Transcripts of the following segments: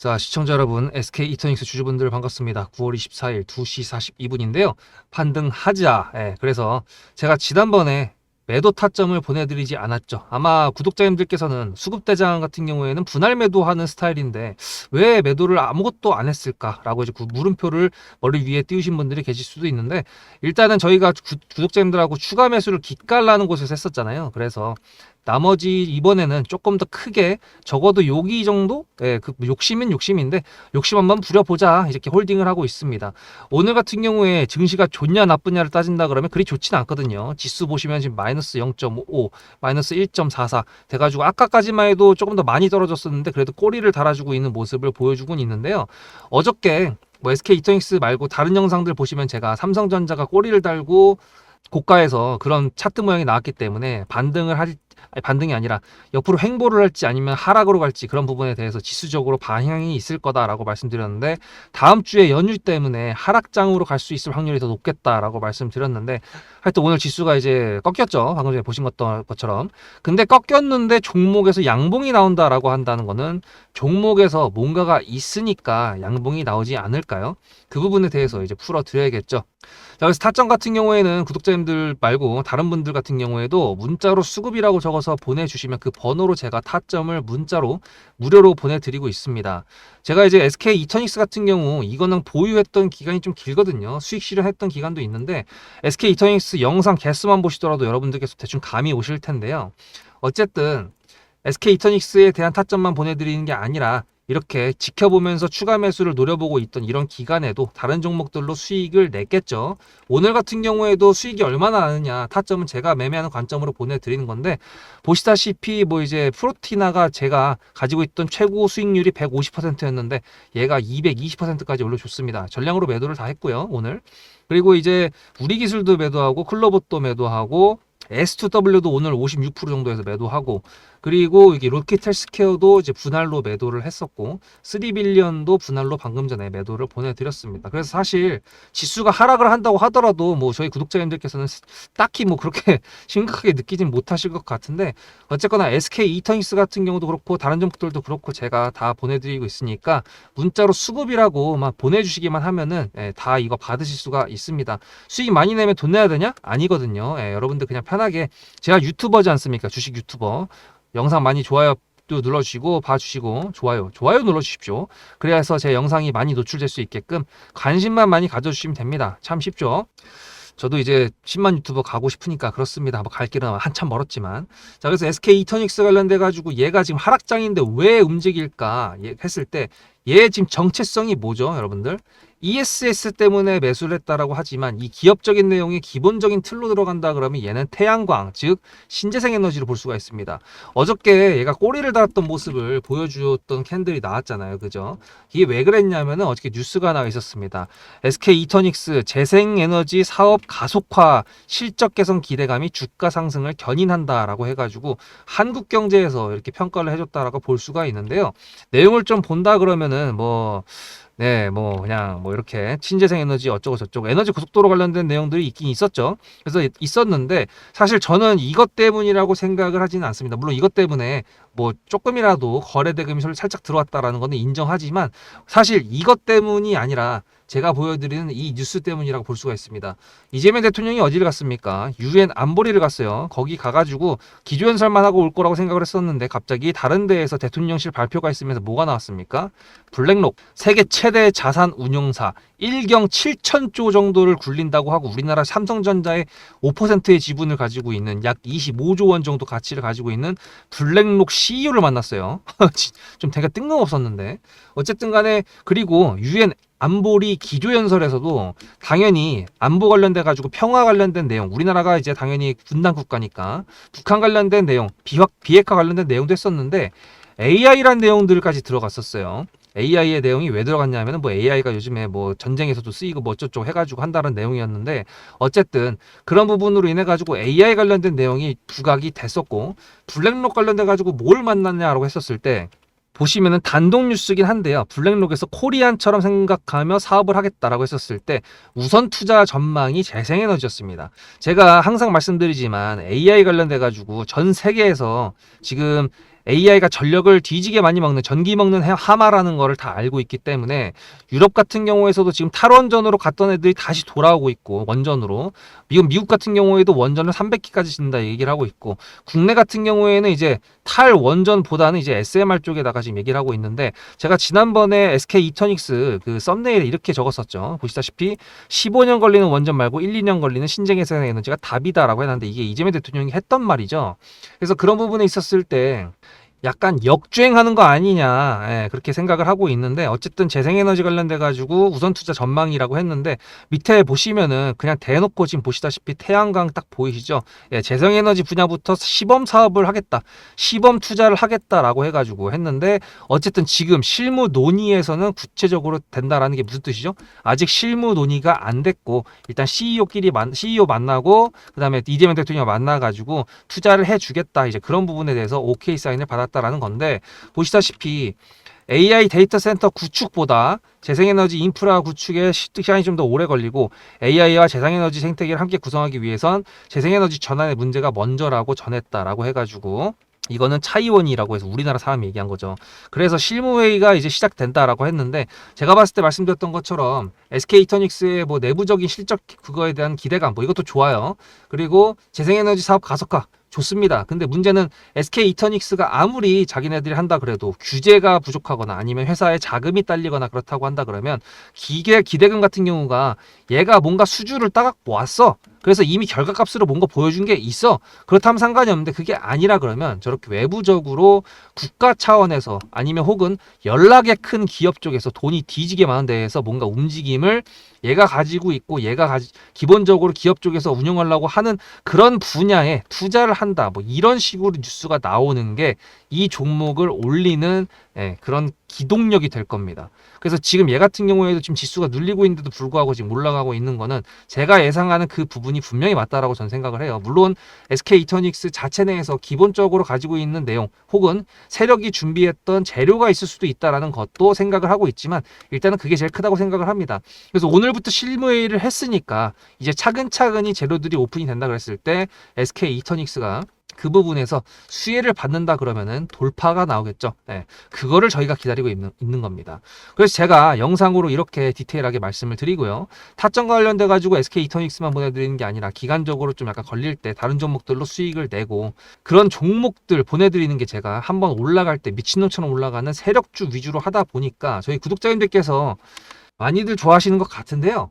자, 시청자 여러분, SK 이터닉스 주주분들 반갑습니다. 9월 24일 2시 42분인데요. 반등하자. 예, 그래서 제가 지난번에 매도 타점을 보내드리지 않았죠. 아마 구독자님들께서는 수급대장 같은 경우에는 분할 매도하는 스타일인데 왜 매도를 아무것도 안 했을까라고 이제 구- 물음표를 머리 위에 띄우신 분들이 계실 수도 있는데 일단은 저희가 구, 구독자님들하고 추가 매수를 기깔나는 곳에서 했었잖아요. 그래서 나머지 이번에는 조금 더 크게 적어도 여기 정도? 예, 그 욕심은 욕심인데 욕심 한번 부려보자 이렇게 홀딩을 하고 있습니다. 오늘 같은 경우에 증시가 좋냐 나쁘냐를 따진다 그러면 그리 좋지는 않거든요. 지수 보시면 지금 마이너스 0.55, 마이너스 1.44 돼가지고 아까까지만 해도 조금 더 많이 떨어졌었는데 그래도 꼬리를 달아주고 있는 모습을 보여주고 있는데요. 어저께 뭐 SK 이터닉스 말고 다른 영상들 보시면 제가 삼성전자가 꼬리를 달고 고가에서 그런 차트 모양이 나왔기 때문에 반등을 할 아니, 반등이 아니라 옆으로 횡보를 할지 아니면 하락으로 갈지 그런 부분에 대해서 지수적으로 방향이 있을 거다라고 말씀드렸는데 다음 주에 연휴 때문에 하락장으로 갈 수 있을 확률이 더 높겠다라고 말씀드렸는데 하여튼 오늘 지수가 이제 꺾였죠 방금 전에 보신 것- 것처럼 근데 꺾였는데 종목에서 양봉이 나온다라고 한다는 거는 종목에서 뭔가가 있으니까 양봉이 나오지 않을까요? 그 부분에 대해서 이제 풀어드려야겠죠. 자, 그래서 타점 같은 경우에는 구독자님들 말고 다른 분들 같은 경우에도 문자로 수급이라고 적어서 보내주시면 그 번호로 제가 타점을 문자로 무료로 보내드리고 있습니다. 제가 이제 SK 이터닉스 같은 경우 이거는 보유했던 기간이 좀 길거든요. 수익 실현했던 기간도 있는데 SK 이터닉스 영상 개수만 보시더라도 여러분들께서 대충 감이 오실 텐데요. 어쨌든 SK 이터닉스에 대한 타점만 보내드리는 게 아니라 이렇게 지켜보면서 추가 매수를 노려보고 있던 이런 기간에도 다른 종목들로 수익을 냈겠죠. 오늘 같은 경우에도 수익이 얼마나 나느냐 타점은 제가 매매하는 관점으로 보내드리는 건데 보시다시피 뭐 이제 프로티나가 제가 가지고 있던 최고 수익률이 150%였는데 얘가 220%까지 올려줬습니다. 전량으로 매도를 다 했고요 오늘 그리고 이제 우리 기술도 매도하고 클로봇도 매도하고 S2W도 오늘 56% 정도에서 매도하고 그리고 이게 로켓 헬스케어도 이제 분할로 매도를 했었고 3빌리언도 분할로 방금 전에 매도를 보내드렸습니다. 그래서 사실 지수가 하락을 한다고 하더라도 뭐 저희 구독자님들께서는 딱히 뭐 그렇게 심각하게 느끼진 못하실 것 같은데 어쨌거나 SK 이터닉스 같은 경우도 그렇고 다른 종목들도 그렇고 제가 다 보내드리고 있으니까 문자로 수급이라고만 보내주시기만 하면은 예, 다 이거 받으실 수가 있습니다. 수익 많이 내면 돈 내야 되냐? 아니거든요. 예, 여러분들 그냥 편하게 제가 유튜버지 않습니까? 주식 유튜버 영상 많이 좋아요 또 눌러주시고 봐주시고 좋아요 좋아요 눌러주십시오 그래서 제 영상이 많이 노출될 수 있게끔 관심만 많이 가져주시면 됩니다 참 쉽죠 저도 이제 10만 유튜버 가고 싶으니까 그렇습니다. 뭐 갈 길은 한참 멀었지만. 자, 그래서 SK 이터닉스 관련돼 가지고 얘가 지금 하락장인데 왜 움직일까 예, 했을 때 얘 지금 정체성이 뭐죠, 여러분들? ESS 때문에 매수를 했다라고 하지만 이 기업적인 내용이 기본적인 틀로 들어간다 그러면 얘는 태양광, 즉 신재생 에너지를 볼 수가 있습니다. 어저께 얘가 꼬리를 달았던 모습을 보여주었던 캔들이 나왔잖아요. 그죠? 이게 왜 그랬냐면은 어저께 뉴스가 나와 있었습니다. SK 이터닉스 재생 에너지 사업 가속화 실적 개선 기대감이 주가 상승을 견인한다라고 해 가지고 한국 경제에서 이렇게 평가를 해 줬다라고 볼 수가 있는데요. 내용을 좀 본다 그러면은 뭐 네, 뭐 그냥 뭐 이렇게 친재생 에너지 어쩌고 저쩌고 에너지 고속도로 관련된 내용들이 있긴 있었죠. 그래서 있었는데 사실 저는 이것 때문이라고 생각을 하지는 않습니다. 물론 이것 때문에 뭐 조금이라도 거래 대금이 살짝 들어왔다라는 거는 인정하지만 사실 이것 때문이 아니라 제가 보여드리는 이 뉴스 때문이라고 볼 수가 있습니다. 이재명 대통령이 어디를 갔습니까? 유엔 안보리를 갔어요. 거기 가가지고 기조연설만 하고 올 거라고 생각을 했었는데 갑자기 다른 데에서 대통령실 발표가 있으면서 뭐가 나왔습니까? 블랙록 세계 최대 자산 운용사 1경 7천조 정도를 굴린다고 하고 우리나라 삼성전자의 5%의 지분을 가지고 있는 약 25조 원 정도 가치를 가지고 있는 블랙록 CEO를 만났어요. 좀 되게 뜬금없었는데 어쨌든 간에 그리고 유엔 안보리 기조연설에서도 당연히 안보 관련돼 가지고 평화 관련된 내용 우리나라가 이제 당연히 분단 국가니까 북한 관련된 내용 비핵 비핵화 관련된 내용도 했었는데 AI란 내용들까지 들어갔었어요. AI의 내용이 왜 들어갔냐면은 뭐 AI가 요즘에 뭐 전쟁에서도 쓰이고 뭐 어쩌고 해가지고 한다는 내용이었는데 어쨌든 그런 부분으로 인해 가지고 AI 관련된 내용이 부각이 됐었고 블랙록 관련돼 가지고 뭘 만났냐라고 했었을 때 보시면은 단독 뉴스긴 한데요. 블랙록에서 코리안처럼 생각하며 사업을 하겠다라고 했었을 때 우선 투자 전망이 재생에너지였습니다. 제가 항상 말씀드리지만 AI 관련돼 가지고 전 세계에서 지금 AI가 전력을 뒤지게 많이 먹는 전기 먹는 해- 하마라는 거를 다 알고 있기 때문에 유럽 같은 경우에서도 지금 탈원전으로 갔던 애들이 다시 돌아오고 있고 원전으로 미국 미국 같은 경우에도 원전을 300기까지 짓는다 얘기를 하고 있고 국내 같은 경우에는 이제 탈원전보다는 이제 SMR 쪽에다가 지금 얘기를 하고 있는데 제가 지난번에 SK 이터닉스 그 썸네일에 이렇게 적었었죠. 보시다시피 15년 걸리는 원전 말고 1, 2년 걸리는 신재생 에너지가 답이다라고 해놨는데 이게 이재명 대통령이 했던 말이죠. 그래서 그런 부분에 있었을 때 약간 역주행하는 거 아니냐 예, 그렇게 생각을 하고 있는데 어쨌든 재생에너지 관련돼 가지고 우선 투자 전망이라고 했는데 밑에 보시면은 그냥 대놓고 지금 보시다시피 태양광 딱 보이시죠? 예, 재생에너지 분야부터 시범 사업을 하겠다 시범 투자를 하겠다라고 해가지고 했는데 어쨌든 지금 실무 논의에서는 구체적으로 된다라는 게 무슨 뜻이죠? 아직 실무 논의가 안 됐고 일단 CEO끼리 만, CEO 만나고 그다음에 이재명 대통령 만나 가지고 투자를 해주겠다 이제 그런 부분에 대해서 오케이 사인을 받았 다라는 건데 보시다시피 AI 데이터 센터 구축보다 재생에너지 인프라 구축에 시- 시간이 좀 더 오래 걸리고 AI와 재생에너지 생태계를 함께 구성하기 위해선 재생에너지 전환의 문제가 먼저라고 전했다라고 해가지고 이거는 차이원이라고 해서 우리나라 사람이 얘기한 거죠. 그래서 실무회의가 이제 시작된다라고 했는데 제가 봤을 때 말씀드렸던 것처럼 SK 이터닉스의 뭐 내부적인 실적 그거에 대한 기대감 뭐 이것도 좋아요. 그리고 재생에너지 사업 가속화 좋습니다. 근데 문제는 SK 이터닉스가 아무리 자기네들이 한다 그래도 규제가 부족하거나 아니면 회사에 자금이 딸리거나 그렇다고 한다 그러면 기계 기대금 같은 경우가 얘가 뭔가 수주를 따각 모았어. 그래서 이미 결과값으로 뭔가 보여준 게 있어. 그렇다면 상관이 없는데 그게 아니라 그러면 저렇게 외부적으로 국가 차원에서 아니면 혹은 연락의 큰 기업 쪽에서 돈이 뒤지게 많은 데에서 뭔가 움직임을 얘가 가지고 있고 얘가 가지, 기본적으로 기업 쪽에서 운영하려고 하는 그런 분야에 투자를 한다. 뭐 이런 식으로 뉴스가 나오는 게 이 종목을 올리는 예, 그런 기동력이 될 겁니다. 그래서 지금 얘 같은 경우에도 지금 지수가 눌리고 있는데도 불구하고 지금 올라가고 있는 거는 제가 예상하는 그 부분이 분명히 맞다라고 저는 생각을 해요. 물론 SK 이터닉스 자체 내에서 기본적으로 가지고 있는 내용 혹은 세력이 준비했던 재료가 있을 수도 있다라는 것도 생각을 하고 있지만 일단은 그게 제일 크다고 생각을 합니다. 그래서 오늘부터 실무회의를 했으니까 이제 차근차근히 재료들이 오픈이 된다 그랬을 때 SK 이터닉스가 그 부분에서 수혜를 받는다 그러면은 돌파가 나오겠죠. 네, 그거를 저희가 기다리고 있는, 있는 겁니다. 그래서 제가 영상으로 이렇게 디테일하게 말씀을 드리고요. 타점과 관련돼 가지고 SK 이터닉스만 보내드리는 게 아니라 기간적으로 좀 약간 걸릴 때 다른 종목들로 수익을 내고 그런 종목들 보내드리는 게 제가 한번 올라갈 때 미친놈처럼 올라가는 세력주 위주로 하다 보니까 저희 구독자님들께서 많이들 좋아하시는 것 같은데요.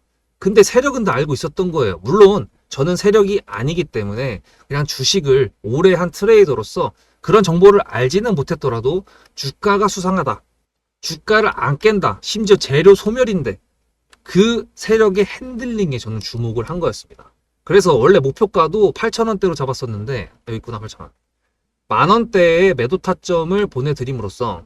근데 세력은 다 알고 있었던 거예요. 물론 저는 세력이 아니기 때문에 그냥 주식을 오래 한 트레이더로서 그런 정보를 알지는 못했더라도 주가가 수상하다. 주가를 안 깬다. 심지어 재료 소멸인데 그 세력의 핸들링에 저는 주목을 한 거였습니다. 그래서 원래 목표가도 8,000원대로 잡았었는데 여기 있구나 8,000원. 만 원대의 매도 타점을 보내드림으로써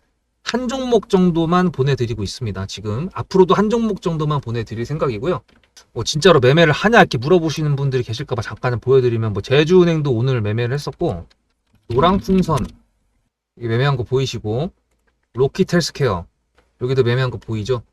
한 종목 정도만 보내드리고 있습니다. 지금 앞으로도 한 종목 정도만 보내드릴 생각이고요. 뭐 진짜로 매매를 하냐 이렇게 물어보시는 분들이 계실까봐 잠깐 보여드리면 뭐 제주은행도 오늘 매매를 했었고 노랑풍선 이 매매한 거 보이시고 로키텔스케어 여기도 매매한 거 보이죠?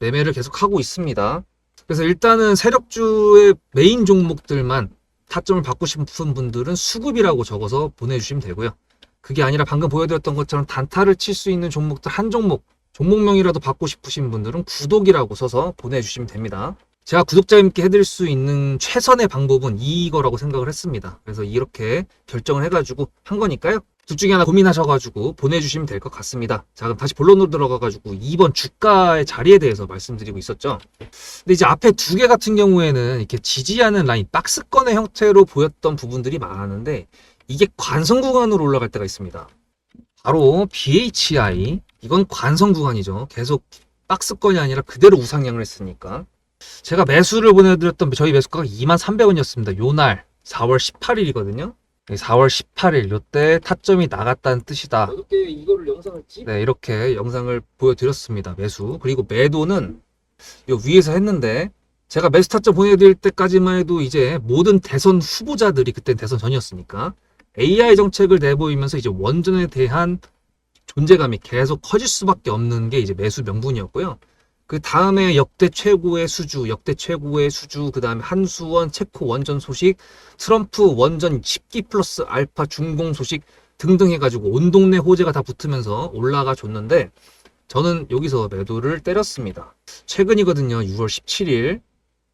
매매를 계속 하고 있습니다. 그래서 일단은 세력주의 메인 종목들만 타점을 받고 싶은 분들은 수급이라고 적어서 보내주시면 되고요. 그게 아니라 방금 보여드렸던 것처럼 단타를 칠 수 있는 종목들 한 종목, 종목명이라도 받고 싶으신 분들은 구독이라고 써서 보내주시면 됩니다. 제가 구독자님께 해드릴 수 있는 최선의 방법은 이거라고 생각을 했습니다. 그래서 이렇게 결정을 해가지고 한 거니까요. 둘 중에 하나 고민하셔가지고 보내주시면 될 것 같습니다. 자, 그럼 다시 본론으로 들어가가지고 2번 주가의 자리에 대해서 말씀드리고 있었죠. 근데 이제 앞에 두 개 같은 경우에는 이렇게 지지하는 라인, 박스권의 형태로 보였던 부분들이 많았는데 이게 관성 구간으로 올라갈 때가 있습니다. 바로 BHI. 이건 관성 구간이죠. 계속 박스권이 아니라 그대로 우상향을 했으니까. 제가 매수를 보내드렸던 저희 매수가가 23,300원이었습니다. 요날 4월 18일이거든요. 4월 18일 요때 타점이 나갔다는 뜻이다. 어떻게 이거를 영상을 찍? 네, 이렇게 영상을 보여드렸습니다. 매수. 그리고 매도는 요 위에서 했는데 제가 매수 타점 보내드릴 때까지만 해도 이제 모든 대선 후보자들이 그때 대선 전이었으니까 AI 정책을 내보이면서 이제 원전에 대한 존재감이 계속 커질 수밖에 없는 게 이제 매수 명분이었고요. 그 다음에 역대 최고의 수주, 역대 최고의 수주, 그 다음에 한수원, 체코 원전 소식, 트럼프 원전 10기 플러스 알파 준공 소식 등등 해가지고 온 동네 호재가 다 붙으면서 올라가 줬는데 저는 여기서 매도를 때렸습니다. 최근이거든요. 6월 17일.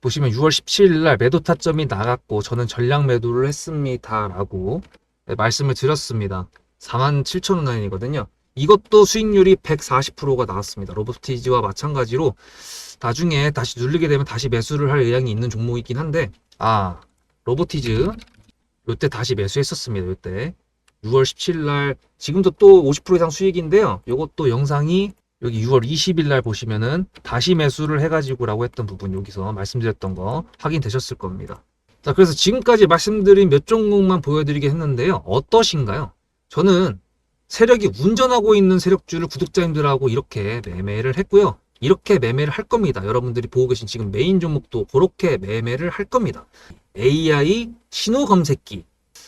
보시면 6월 17일 날 매도 타점이 나갔고 저는 전량 매도를 했습니다라고 네, 말씀을 드렸습니다. 47,000원 라인이거든요. 이것도 수익률이 140%가 나왔습니다. 로보티지와 마찬가지로 나중에 다시 누르게 되면 다시 매수를 할 의향이 있는 종목이긴 한데 아 로보티즈 요때 다시 매수했었습니다. 요때 6월 17일 날 지금도 또 50% 이상 수익인데요. 요것도 영상이 여기 6월 20일 날 보시면은 다시 매수를 해가지고라고 했던 부분 여기서 말씀드렸던 거 확인되셨을 겁니다. 자, 그래서 지금까지 말씀드린 몇 종목만 보여드리긴 했는데요. 어떠신가요? 저는 세력이 운전하고 있는 세력주를 구독자님들하고 이렇게 매매를 했고요. 이렇게 매매를 할 겁니다. 여러분들이 보고 계신 지금 메인 종목도 그렇게 매매를 할 겁니다. AI 신호 검색기.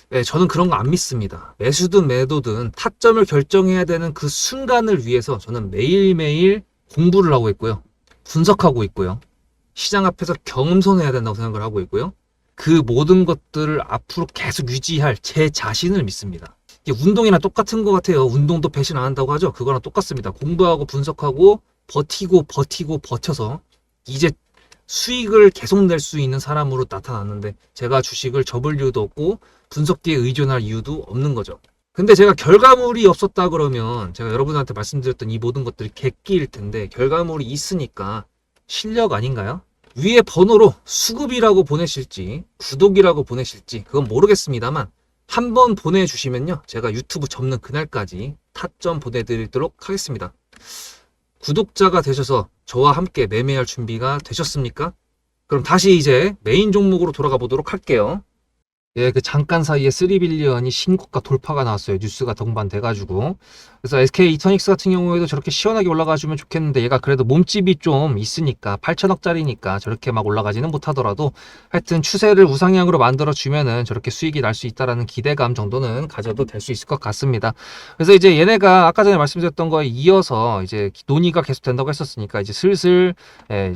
네, 저는 그런 거 안 믿습니다. 매수든 매도든 타점을 결정해야 되는 그 순간을 위해서 저는 매일매일 공부를 하고 있고요. 분석하고 있고요. 시장 앞에서 경험선해야 된다고 생각을 하고 있고요. 그 모든 것들을 앞으로 계속 유지할 제 자신을 믿습니다. 이게 운동이랑 똑같은 것 같아요. 운동도 배신 안 한다고 하죠. 그거랑 똑같습니다. 공부하고 분석하고 버티고 버티고 버텨서 이제 수익을 계속 낼 수 있는 사람으로 나타났는데 제가 주식을 접을 이유도 없고 분석기에 의존할 이유도 없는 거죠. 근데 제가 결과물이 없었다 그러면 제가 여러분한테 말씀드렸던 이 모든 것들이 객기일 텐데 결과물이 있으니까 실력 아닌가요? 위에 번호로 수급이라고 보내실지 구독이라고 보내실지 그건 모르겠습니다만 한 번 보내주시면요 제가 유튜브 접는 그날까지 타점 보내드리도록 하겠습니다. 구독자가 되셔서 저와 함께 매매할 준비가 되셨습니까? 그럼 다시 이제 메인 종목으로 돌아가 보도록 할게요. 예, 그 잠깐 사이에 3빌리언이 신고가 돌파가 나왔어요. 뉴스가 동반돼가지고. 그래서 SK 이터닉스 같은 경우에도 저렇게 시원하게 올라가주면 좋겠는데 얘가 그래도 몸집이 좀 있으니까 8천억짜리니까 저렇게 막 올라가지는 못하더라도 하여튼 추세를 우상향으로 만들어주면은 저렇게 수익이 날 수 있다라는 기대감 정도는 가져도 될 수 있을 것 같습니다. 그래서 이제 얘네가 아까 전에 말씀드렸던 거에 이어서 이제 논의가 계속 된다고 했었으니까 이제 슬슬 예,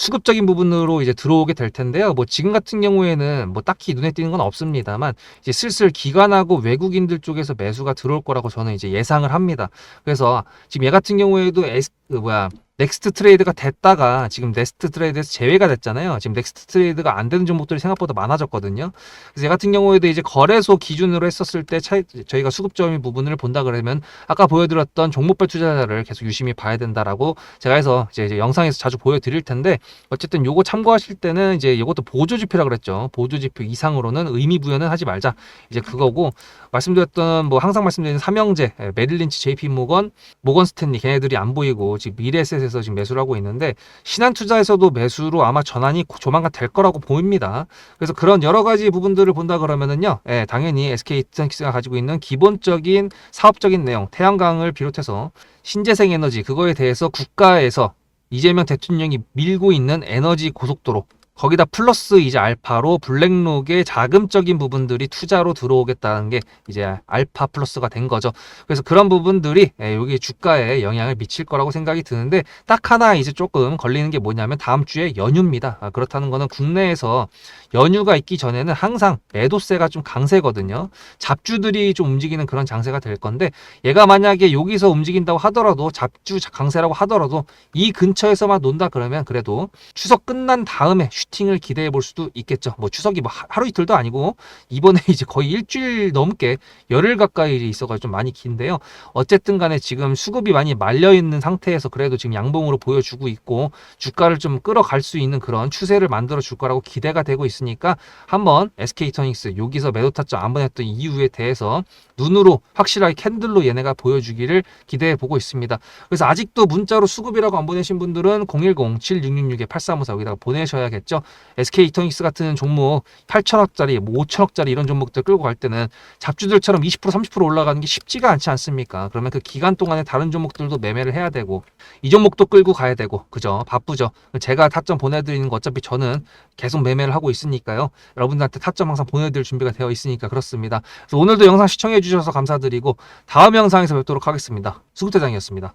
수- 수급적인 부분으로 이제 들어오게 될 텐데요. 뭐 지금 같은 경우에는 뭐 딱히 눈에 띄는 건 없습니다만 이제 슬슬 기관하고 외국인들 쪽에서 매수가 들어올 거라고 저는 이제 예상을 합니다. 그래서 지금 얘 같은 경우에도 에스, 그 뭐야 넥스트 트레이드가 됐다가 지금 넥스트 트레이드에서 제외가 됐잖아요. 지금 넥스트 트레이드가 안 되는 종목들이 생각보다 많아졌거든요. 그래서 얘 같은 경우에도 이제 거래소 기준으로 했었을 때 차이, 저희가 수급점의 부분을 본다 그러면 아까 보여드렸던 종목별 투자자를 계속 유심히 봐야 된다라고 제가 해서 이제, 이제 영상에서 자주 보여드릴 텐데 어쨌든 요거 참고하실 때는 이제 이것도 보조 지표라 그랬죠. 보조 지표 이상으로는 의미 부여는 하지 말자. 이제 그거고 말씀드렸던 뭐 항상 말씀드리는 삼형제, 예, 메릴린치, JP 모건, 모건 스탠리 걔네들이 안 보이고 지금 미래에셋에서 지금 매수를 하고 있는데 신한투자에서도 매수로 아마 전환이 고- 조만간 될 거라고 보입니다. 그래서 그런 여러 가지 부분들을 본다 그러면은요, 예, 당연히 SK 이트닉스가 가지고 있는 기본적인 사업적인 내용, 태양광을 비롯해서 신재생 에너지 그거에 대해서 국가에서 이재명 대통령이 밀고 있는 에너지 고속도로 거기다 플러스 이제 알파로 블랙록의 자금적인 부분들이 투자로 들어오겠다는 게 이제 알파 플러스가 된 거죠. 그래서 그런 부분들이 예, 여기 주가에 영향을 미칠 거라고 생각이 드는데 딱 하나 이제 조금 걸리는 게 뭐냐면 다음 주에 연휴입니다. 아, 그렇다는 거는 국내에서 연휴가 있기 전에는 항상 매도세가 좀 강세거든요. 잡주들이 좀 움직이는 그런 장세가 될 건데 얘가 만약에 여기서 움직인다고 하더라도 잡주 강세라고 하더라도 이 근처에서만 논다 그러면 그래도 추석 끝난 다음에 슈 팅을 기대해 볼 수도 있겠죠. 뭐 추석이 뭐 하- 하루 이틀도 아니고 이번에 이제 거의 일주일 넘게 열흘 가까이 있어가지고 좀 많이 긴데요. 어쨌든 간에 지금 수급이 많이 말려 있는 상태에서 그래도 지금 양봉으로 보여주고 있고 주가를 좀 끌어갈 수 있는 그런 추세를 만들어 줄 거라고 기대가 되고 있으니까 한번 SK토닉스 여기서 매도 타점 안 보냈던 이유에 대해서 눈으로 확실하게 캔들로 얘네가 보여주기를 기대해 보고 있습니다. 그래서 아직도 문자로 수급이라고 안 보내신 분들은 010-7666-8354 여기다가 보내셔야겠죠. SK 이터닉스 같은 종목 8천억짜리, 뭐 5천억짜리 이런 종목들 끌고 갈 때는 잡주들처럼 20% 30% 올라가는 게 쉽지가 않지 않습니까? 그러면 그 기간 동안에 다른 종목들도 매매를 해야 되고 이 종목도 끌고 가야 되고 그죠? 바쁘죠. 제가 타점 보내드리는 거 어차피 저는 계속 매매를 하고 있으니까요. 여러분들한테 타점 항상 보내드릴 준비가 되어 있으니까 그렇습니다. 오늘도 영상 시청해 주셔서 감사드리고 다음 영상에서 뵙도록 하겠습니다. 수구대장이었습니다.